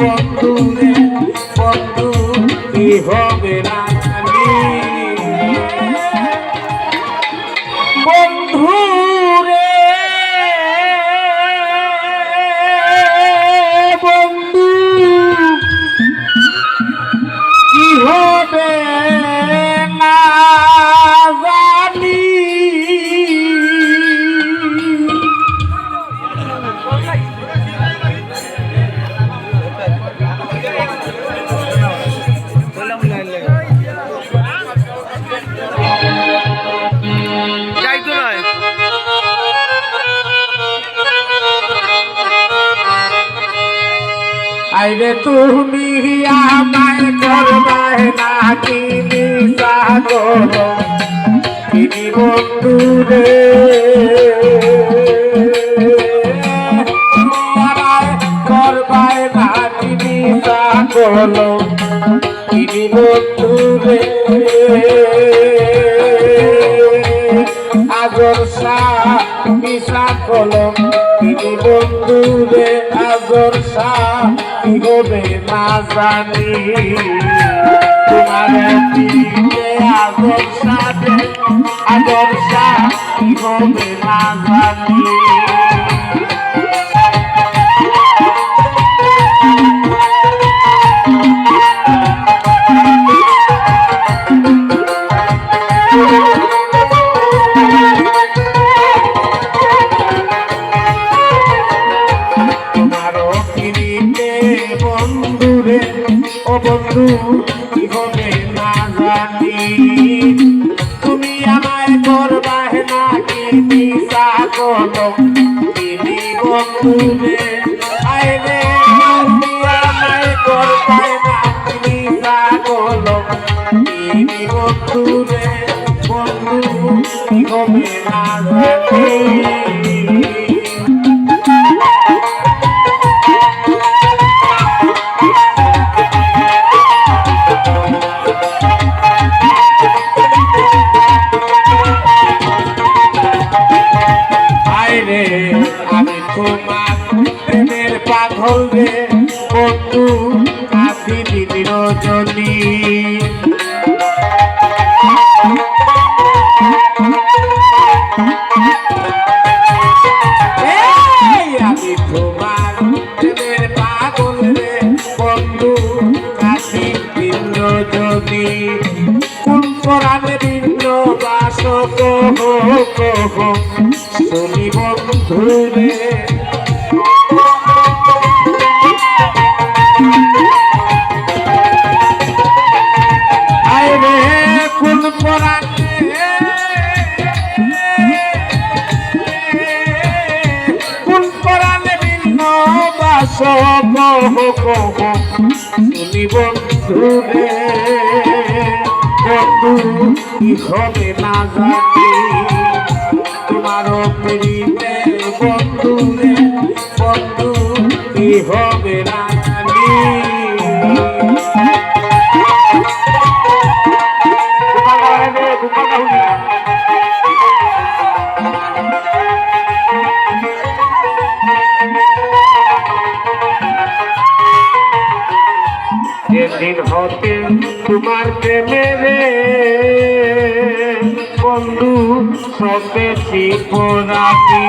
বন্ধু রে বন্ধু কি হবে আইরে তুমি আমায় করবায় নাকি নিশা করো? তিনি বন্ধু রে। করবায় নাকি নিশা করো? তিনি বন্ধু রে। আজর শাহ মিশা কলম তিনি বন্ধু রে আজর শাহ কি হবে না জানি। তোমার দিকে আজর সাথে না জানি। তোমারও বন্ধুরে, ও বন্ধু কি হবে না জানি। তুমি আমায় করবাহ না কি করো তিনি বন্ধুরে আইরে তুমি আমায় করবাহ না কি নিশা তিনি বন্ধুরে, বন্ধু কি হবে না জানি। রে বন্ধু আদি দিন রজনী। কোন পরাণে ভিন্ন বাস কহ কহ শুনি বন্ধু কহ শুনি বন্ধু রে বন্ধু কি হবে না জানি তোমারও প্রেমে বন্ধু রে বন্ধু কি হবে না জানি যেদিন হতে তোমার প্রেমে রে বন্ধু সবে শিবরাতি